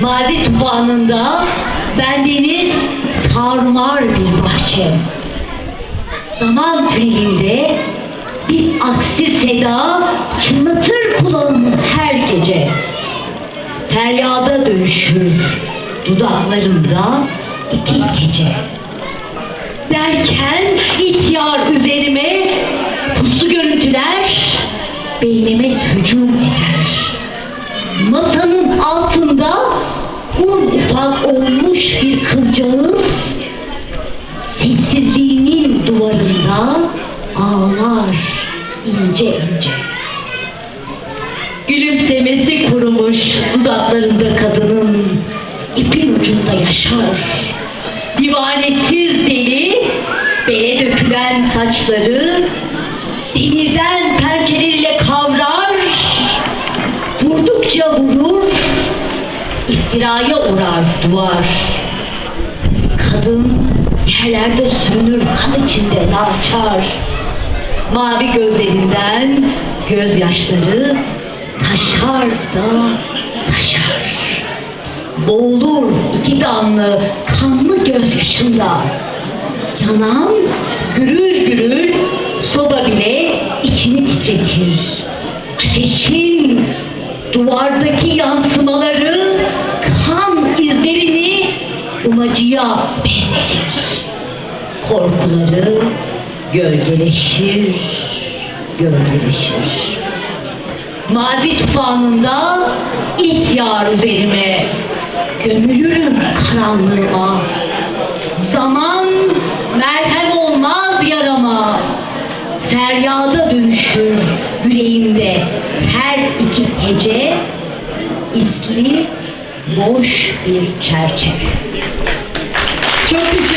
Mazi tufanında bendeniz tarumar bir bahçe. Zaman tünelinde bir aksi seda çınlatır kulağımı her gece. Feryada dönüşür dudaklarımda iki gece. Derken ihtiyar üzerime puslu görüntüler beynime hücum eder. Ufak olmuş bir kılcağız sessizliğinin duvarında ağlar ince ince. Gülümsemesi kurumuş dudaklarında kadının ipin ucunda yaşar. Divanesiz deli, bele dökülen saçları demirden iftiraya uğrar duvar. Kadın yerlerde sürünür kan içinde narçar. Mavi gözlerinden gözyaşları taşar da taşar. Boğulur iki damlı kanlı gözyaşında. Yanan gürül gürül soba bile içini titretir. Ateşin duvardaki yansımaları umacıya benzetir. Korkuları gölgeleşir, gölgeleşir. Mazi tufanında ihtiyar üzerime gömülürüm karanlığıma. Zaman merhem olmaz yarama. Feryada dönüşür yüreğimde her iki hece isli boş bir çerçeve. Çok teşekkür